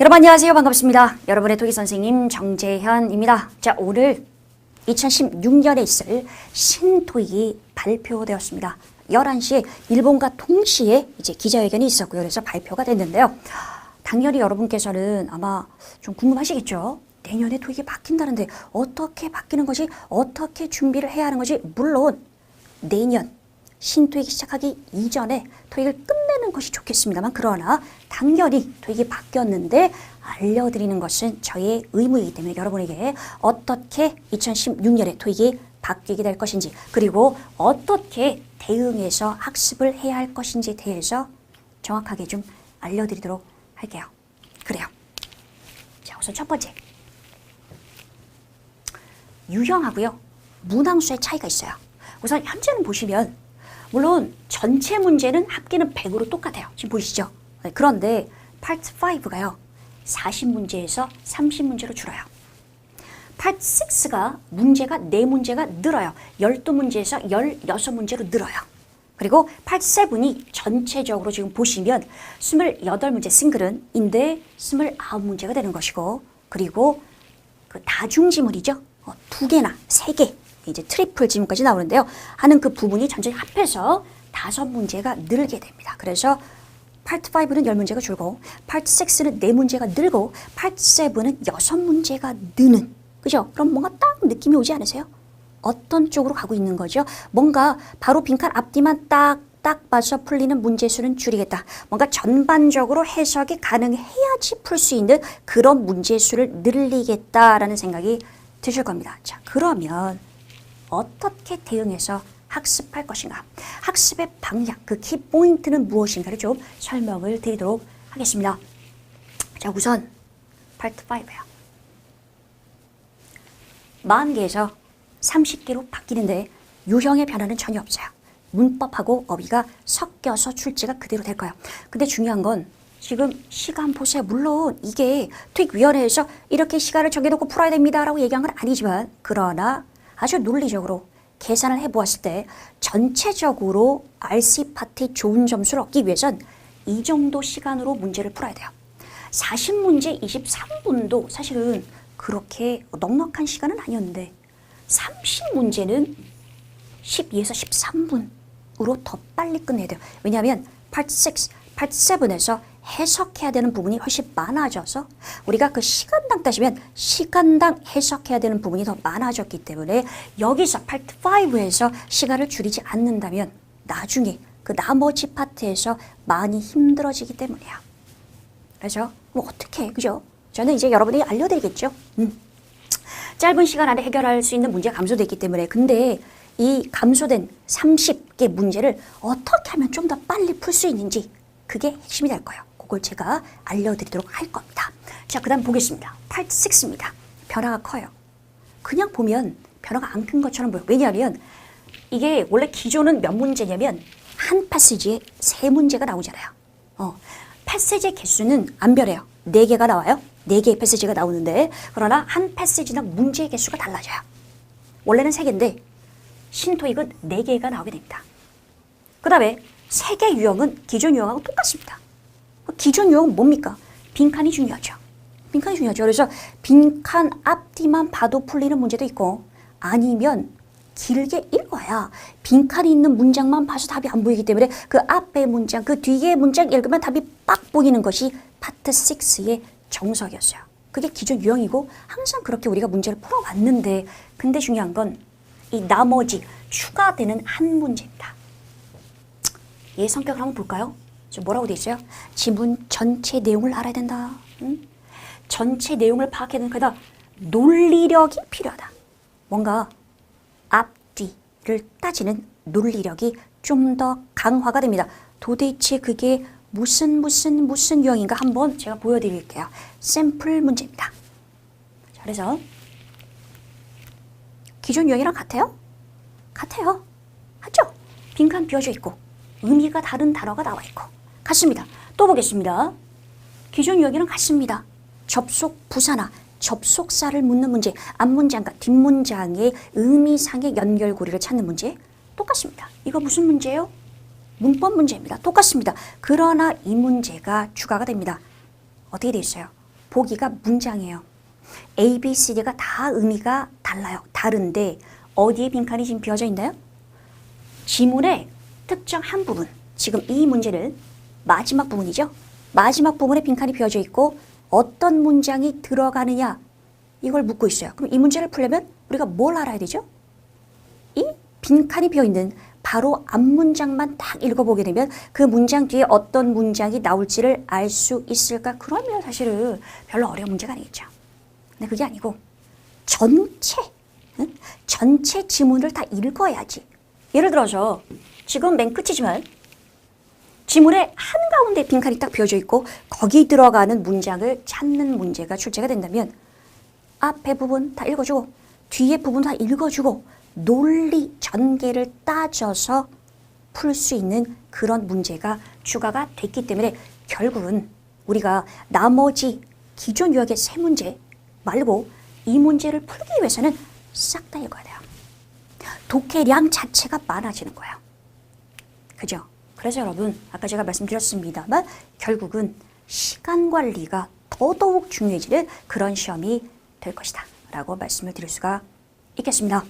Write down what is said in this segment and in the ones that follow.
여러분 안녕하세요. 반갑습니다. 여러분의 토기 선생님 정재현입니다. 자, 오늘 2016년에 있을 신토익이 발표되었습니다. 11시에 일본과 동시에 이제 기자회견이 있었고요. 그래서 발표가 됐는데요. 당연히 여러분께서는 아마 좀 궁금하시겠죠? 내년에 토익이 바뀐다는데 어떻게 바뀌는 것이 어떻게 준비를 해야 하는 것이 물론 내년 신토익이 시작하기 이전에 토익을 끝 내는 것이 좋겠습니다만 그러나 당연히 토익이 바뀌었는데 알려드리는 것은 저의 의무이기 때문에 여러분에게 어떻게 2016년에 토익이 바뀌게 될 것인지 그리고 어떻게 대응해서 학습을 해야 할 것인지에 대해서 정확하게 좀 알려드리도록 할게요. 그래요. 자 우선 첫 번째 유형하고요 문항수의 차이가 있어요. 우선 현재는 보시면 물론 전체 문제는 합계는 100으로 똑같아요. 지금 보이시죠? 네, 그런데 파트 5가요. 40문제에서 30문제로 줄어요. 파트 6가 문제가 4문제가 늘어요. 12문제에서 16문제로 늘어요. 그리고 파트 7이 전체적으로 지금 보시면 28문제 싱글은인데 29문제가 되는 것이고 그리고 그 다중지물이죠. 어, 두 개나 세 개, 이제 트리플 지문까지 나오는데요. 하는 그 부분이 전체 합해서 다섯 문제가 늘게 됩니다. 그래서 파트 5는 10문제가 줄고 파트 6는 4문제가 늘고 파트 7은 6문제가 느는 그죠? 그럼 뭔가 딱 느낌이 오지 않으세요? 어떤 쪽으로 가고 있는 거죠? 뭔가 바로 빈칸 앞뒤만 딱 딱 봐서 풀리는 문제 수는 줄이겠다. 뭔가 전반적으로 해석이 가능해야지 풀 수 있는 그런 문제 수를 늘리겠다라는 생각이 드실 겁니다. 자, 그러면 어떻게 대응해서 학습할 것인가? 학습의 방향, 그 키포인트는 무엇인가를 좀 설명을 드리도록 하겠습니다. 자, 우선 파트 5예요. 40개에서 30개로 바뀌는데 유형의 변화는 전혀 없어요. 문법하고 어휘가 섞여서 출제가 그대로 될 거예요. 근데 중요한 건 지금 시간 보세요. 물론 이게 투익위원회에서 이렇게 시간을 정해놓고 풀어야 됩니다라고 얘기한 건 아니지만 그러나 아주 논리적으로 계산을 해보았을 때 전체적으로 RC 파트의 좋은 점수를 얻기 위해선 이 정도 시간으로 문제를 풀어야 돼요. 40문제 23분도 사실은 그렇게 넉넉한 시간은 아니었는데 30문제는 12에서 13분으로 더 빨리 끝내야 돼요. 왜냐하면 파트 6, 파트 7에서 해석해야 되는 부분이 훨씬 많아져서 우리가 그 시간당 따지면 시간당 해석해야 되는 부분이 더 많아졌기 때문에 여기서 파트 5에서 시간을 줄이지 않는다면 나중에 그 나머지 파트에서 많이 힘들어지기 때문이에요. 그래서 뭐 어떻게 그죠? 저는 이제 여러분이 알려드리겠죠. 음. 짧은 시간 안에 해결할 수 있는 문제가 감소됐기 때문에 근데 이 감소된 30개 문제를 어떻게 하면 좀 더 빨리 풀 수 있는지 그게 핵심이 될 거예요. 그걸 제가 알려드리도록 할 겁니다. 자, 그 다음 보겠습니다. 파트 6입니다. 변화가 커요. 그냥 보면 변화가 안 큰 것처럼 보여요. 왜냐하면 이게 원래 기존은 몇 문제냐면 한 패시지에 세 문제가 나오잖아요. 어, 패시지 개수는 안 변해요. 네 개가 나와요. 네 개의 패시지가 나오는데 그러나 한 패시지당 문제의 개수가 달라져요. 원래는 세 개인데 신토익은 네 개가 나오게 됩니다. 그 다음에 세 개 유형은 기존 유형하고 똑같습니다. 기존 유형은 뭡니까? 빈칸이 중요하죠. 빈칸이 중요하죠. 그래서 빈칸 앞뒤만 봐도 풀리는 문제도 있고 아니면 길게 읽어야 빈칸이 있는 문장만 봐서 답이 안 보이기 때문에 그 앞에 문장, 그 뒤에 문장 읽으면 답이 빡 보이는 것이 파트 6의 정석이었어요. 그게 기존 유형이고 항상 그렇게 우리가 문제를 풀어왔는데 근데 중요한 건 이 나머지 추가되는 한 문제입니다. 얘 성격을 한번 볼까요? 저 뭐라고 돼 있어요? 지문 전체 내용을 알아야 된다. 응? 전체 내용을 파악해야 된다. 논리력이 필요하다. 뭔가 앞뒤를 따지는 논리력이 좀 더 강화가 됩니다. 도대체 그게 무슨 무슨 무슨 유형인가 한번 제가 보여드릴게요. 샘플 문제입니다. 자, 그래서 기존 유형이랑 같아요? 같아요. 하죠? 빈칸 비어져 있고 의미가 다른 단어가 나와 있고 같습니다. 또 보겠습니다. 기존 유형이랑 같습니다. 접속 부사나 접속사를 묻는 문제, 앞문장과 뒷문장의 의미상의 연결고리를 찾는 문제 똑같습니다. 이거 무슨 문제예요? 문법 문제입니다. 똑같습니다. 그러나 이 문제가 추가가 됩니다. 어떻게 돼 있어요? 보기가 문장이에요. A, B, C, D가 다 의미가 달라요. 다른데 어디에 빈칸이 지금 비어져 있나요? 지문의 특정 한 부분. 지금 이 문제는 마지막 부분이죠. 마지막 부분에 빈칸이 비어져 있고 어떤 문장이 들어가느냐 이걸 묻고 있어요. 그럼 이 문제를 풀려면 우리가 뭘 알아야 되죠? 이 빈칸이 비어 있는 바로 앞 문장만 딱 읽어보게 되면 그 문장 뒤에 어떤 문장이 나올지를 알 수 있을까? 그러면 사실은 별로 어려운 문제가 아니겠죠. 근데 그게 아니고 전체 응? 전체 지문을 다 읽어야지. 예를 들어서 지금 맨 끝이지만 지문의 한가운데 빈칸이 딱 비어져 있고 거기 들어가는 문장을 찾는 문제가 출제가 된다면 앞에 부분 다 읽어주고 뒤에 부분 다 읽어주고 논리 전개를 따져서 풀 수 있는 그런 문제가 추가가 됐기 때문에 결국은 우리가 나머지 기존 유학의 세 문제 말고 이 문제를 풀기 위해서는 싹 다 읽어야 돼요. 독해량 자체가 많아지는 거예요. 그죠? 그래서 여러분, 아까 제가 말씀드렸습니다만 결국은 시간 관리가 더더욱 중요해지는 그런 시험이 될 것이다. 라고 말씀을 드릴 수가 있겠습니다.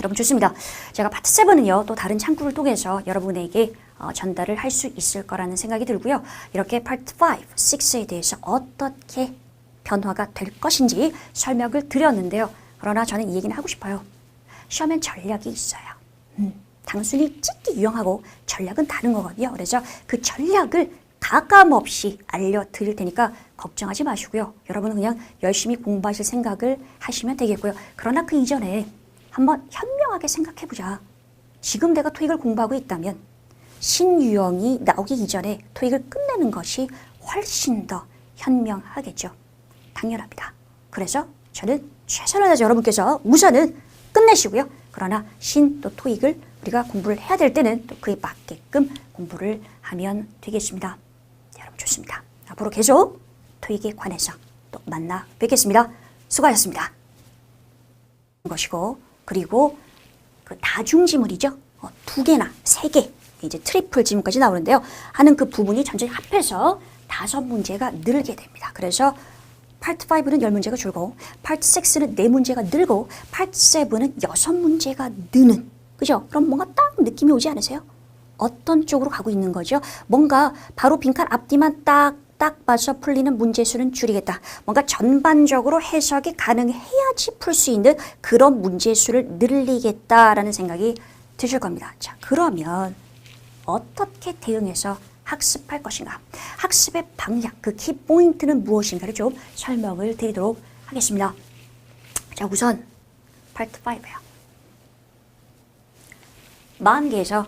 여러분 좋습니다. 제가 파트 7은요 또 다른 창구를 통해서 여러분에게 어, 전달을 할 수 있을 거라는 생각이 들고요. 이렇게 파트 5, 6에 대해서 어떻게 변화가 될 것인지 설명을 드렸는데요. 그러나 저는 이 얘기는 하고 싶어요. 시험엔 전략이 있어요. 음, 단순히 찍기 유형하고 전략은 다른 거거든요. 그래서 그 전략을 가감 없이 알려드릴 테니까 걱정하지 마시고요. 여러분은 그냥 열심히 공부하실 생각을 하시면 되겠고요. 그러나 그 이전에 한번 현명하게 생각해보자. 지금 내가 토익을 공부하고 있다면 신유형이 나오기 이전에 토익을 끝내는 것이 훨씬 더 현명하겠죠. 당연합니다. 그래서 저는 최선을 다해서 여러분께서 우선은 끝내시고요. 그러나 신 또 토익을 우리가 공부를 해야 될 때는 또 그에 맞게끔 공부를 하면 되겠습니다. 여러분 좋습니다. 앞으로 계속 토익에 관해서 또 만나 뵙겠습니다. 수고하셨습니다. 것이고 그리고 그 다중지문이죠. 어, 두 개나 세 개, 이제 트리플 지문까지 나오는데요. 하는 그 부분이 전체 합해서 다섯 문제가 늘게 됩니다. 그래서 파트 5는 열 문제가 줄고 파트 6는 네 문제가 늘고 파트 7은 여섯 문제가 느는 그죠? 그럼 뭔가 딱 느낌이 오지 않으세요? 어떤 쪽으로 가고 있는 거죠? 뭔가 바로 빈칸 앞뒤만 딱 딱 봐서 풀리는 문제 수는 줄이겠다. 뭔가 전반적으로 해석이 가능해야지 풀 수 있는 그런 문제 수를 늘리겠다라는 생각이 드실 겁니다. 자, 그러면 어떻게 대응해서 학습할 것인가? 학습의 방향, 그 키포인트는 무엇인가를 좀 설명을 드리도록 하겠습니다. 자, 우선 파트 5예요. 40개에서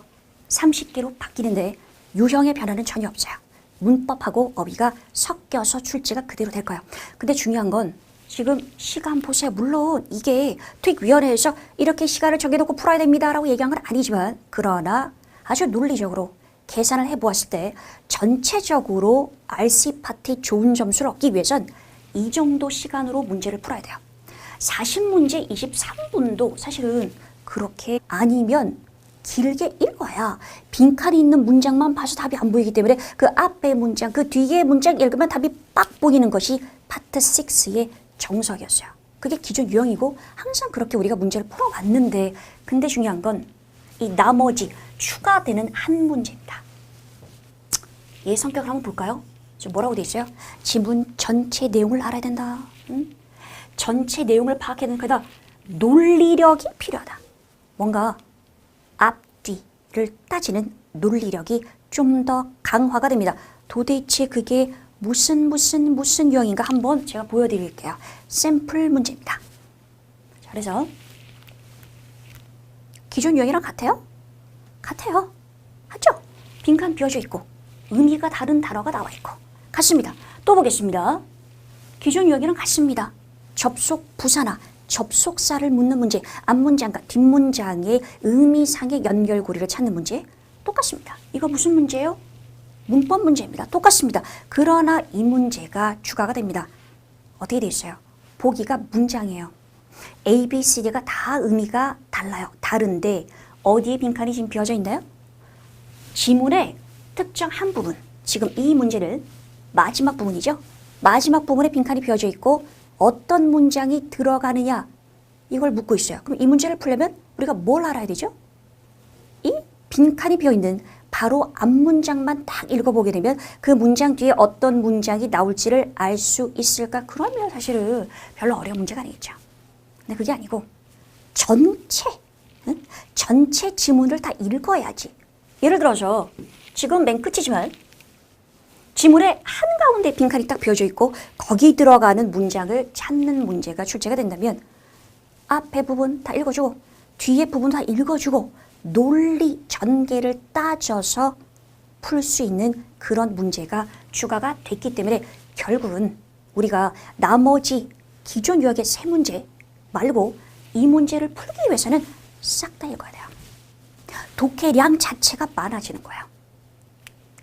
30개로 바뀌는데 유형의 변화는 전혀 없어요. 문법하고 어휘가 섞여서 출제가 그대로 될 거예요. 근데 중요한 건 지금 시간 보세요. 물론 이게 투익위원회에서 이렇게 시간을 정해놓고 풀어야 됩니다라고 얘기한 건 아니지만 그러나 아주 논리적으로 계산을 해보았을 때 전체적으로 RC 파티 좋은 점수를 얻기 위해선 이 정도 시간으로 문제를 풀어야 돼요. 40문제 23분도 사실은 그렇게 아니면 길게 읽어야 빈칸이 있는 문장만 봐서 답이 안 보이기 때문에 그 앞에 문장, 그 뒤에 문장 읽으면 답이 빡 보이는 것이 파트 6의 정석이었어요. 그게 기존 유형이고 항상 그렇게 우리가 문제를 풀어왔는데 근데 중요한 건 이 나머지 추가되는 한 문제입니다. 얘 성격을 한번 볼까요? 저 뭐라고 돼 있어요? 지문 전체 내용을 알아야 된다. 응? 전체 내용을 파악해야 거다. 논리력이 필요하다. 뭔가 를 따지는 논리력이 좀 더 강화가 됩니다. 도대체 그게 무슨 무슨 무슨 유형인가 한번 제가 보여드릴게요. 샘플 문제입니다. 자, 그래서 기존 유형이랑 같아요? 같아요. 하죠? 빈칸 비어져 있고 의미가 다른 단어가 나와 있고 같습니다. 또 보겠습니다. 기존 유형이랑 같습니다. 접속 부사나 접속사를 묻는 문제, 앞문장과 뒷문장의 의미상의 연결고리를 찾는 문제 똑같습니다. 이거 무슨 문제예요? 문법 문제입니다. 똑같습니다. 그러나 이 문제가 추가가 됩니다. 어떻게 돼 있어요? 보기가 문장이에요. A, B, C, D가 다 의미가 달라요. 다른데 어디에 빈칸이 지금 비어져 있나요? 지문의 특정 한 부분. 지금 이 문제는 마지막 부분이죠. 마지막 부분에 빈칸이 비어져 있고 어떤 문장이 들어가느냐 이걸 묻고 있어요. 그럼 이 문제를 풀려면 우리가 뭘 알아야 되죠? 이 빈칸이 비어 있는 바로 앞 문장만 딱 읽어보게 되면 그 문장 뒤에 어떤 문장이 나올지를 알 수 있을까? 그러면 사실은 별로 어려운 문제가 아니겠죠. 근데 그게 아니고 전체 응? 전체 지문을 다 읽어야지. 예를 들어서 지금 맨 끝이지만 지문의 한가운데 빈칸이 딱 비어져 있고 거기 들어가는 문장을 찾는 문제가 출제가 된다면 앞에 부분 다 읽어주고 뒤에 부분 다 읽어주고 논리 전개를 따져서 풀 수 있는 그런 문제가 추가가 됐기 때문에 결국은 우리가 나머지 기존 유학의 세 문제 말고 이 문제를 풀기 위해서는 싹 다 읽어야 돼요. 독해량 자체가 많아지는 거예요.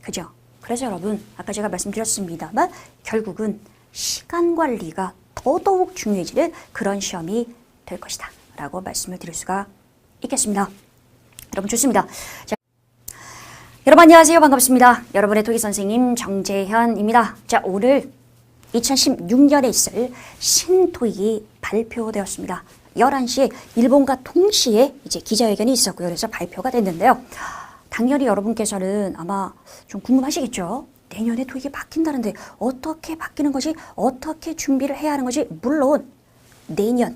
그죠? 그래서 여러분 아까 제가 말씀드렸습니다만 결국은 시간 관리가 더더욱 중요해지는 그런 시험이 될 것이다 라고 말씀을 드릴 수가 있겠습니다. 여러분 좋습니다. 자, 여러분 안녕하세요. 반갑습니다. 여러분의 토기 선생님 정재현입니다. 자, 오늘 2016년에 있을 신토익이 발표되었습니다. 11시에 일본과 동시에 이제 기자회견이 있었고요. 그래서 발표가 됐는데요. 당연히 여러분께서는 아마 좀 궁금하시겠죠? 내년에 토익이 바뀐다는데 어떻게 바뀌는 것이 어떻게 준비를 해야 하는 것이 물론 내년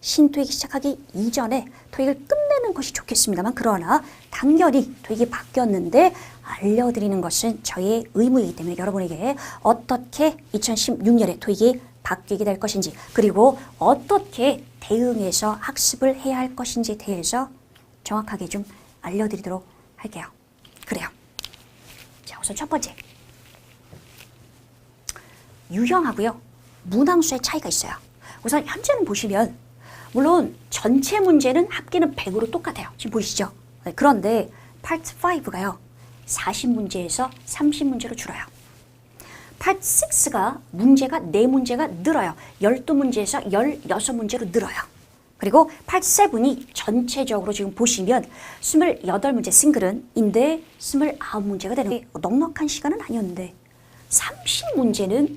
신토익이 시작하기 이전에 토익을 끝내는 것이 좋겠습니다만 그러나 당연히 토익이 바뀌었는데 알려드리는 것은 저의 의무이기 때문에 여러분에게 어떻게 2016년에 토익이 바뀌게 될 것인지 그리고 어떻게 대응해서 학습을 해야 할 것인지에 대해서 정확하게 좀 알려드리도록 할게요. 그래요. 자, 우선 첫 번째. 유형하고요. 문항수의 차이가 있어요. 우선 현재는 보시면 물론 전체 문제는 합계는 100으로 똑같아요. 지금 보이시죠? 네, 그런데 파트 5가요. 40문제에서 30문제로 줄어요. 파트 6가 문제가 4문제가 늘어요. 12문제에서 16문제로 늘어요. 그리고 파트 7이 전체적으로 지금 보시면 28문제 싱글은 인데 29문제가 되는 게 넉넉한 시간은 아니었는데 30문제는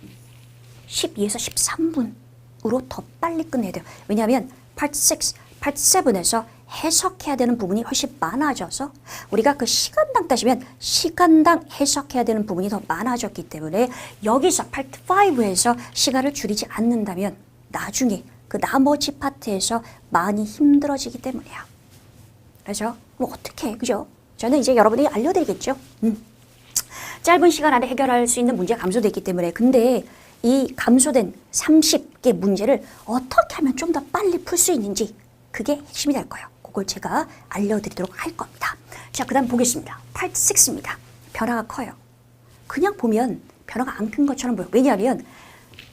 12에서 13분으로 더 빨리 끝내야 돼요. 왜냐하면 파트 6, 파트 7에서 해석해야 되는 부분이 훨씬 많아져서 우리가 그 시간당 따지면 시간당 해석해야 되는 부분이 더 많아졌기 때문에 여기서 파트 5에서 시간을 줄이지 않는다면 나중에 그 나머지 파트에서 많이 힘들어지기 때문이야. 그래서 뭐 어떻게 해, 그죠? 저는 이제 여러분이 알려드리겠죠. 음. 짧은 시간 안에 해결할 수 있는 문제가 감소됐기 때문에 근데 이 감소된 30개 문제를 어떻게 하면 좀 더 빨리 풀 수 있는지 그게 핵심이 될 거예요. 그걸 제가 알려드리도록 할 겁니다. 자, 그 다음 보겠습니다. 파트 6입니다. 변화가 커요. 그냥 보면 변화가 안 큰 것처럼 보여요. 왜냐하면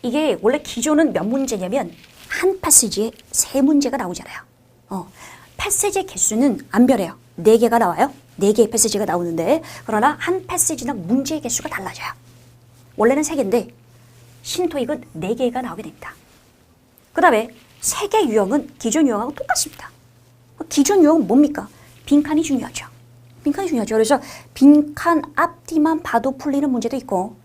이게 원래 기존은 몇 문제냐면 한 패시지에 세 문제가 나오잖아요. 어, 패시지 개수는 안 변해요. 네 개가 나와요. 네 개의 패시지가 나오는데 그러나 한 패시지당 문제의 개수가 달라져요. 원래는 세 개인데 신토익은 네 개가 나오게 됩니다. 그 다음에 세 개 유형은 기존 유형하고 똑같습니다. 기존 유형은 뭡니까? 빈칸이 중요하죠. 빈칸이 중요하죠. 그래서 빈칸 앞뒤만 봐도 풀리는 문제도 있고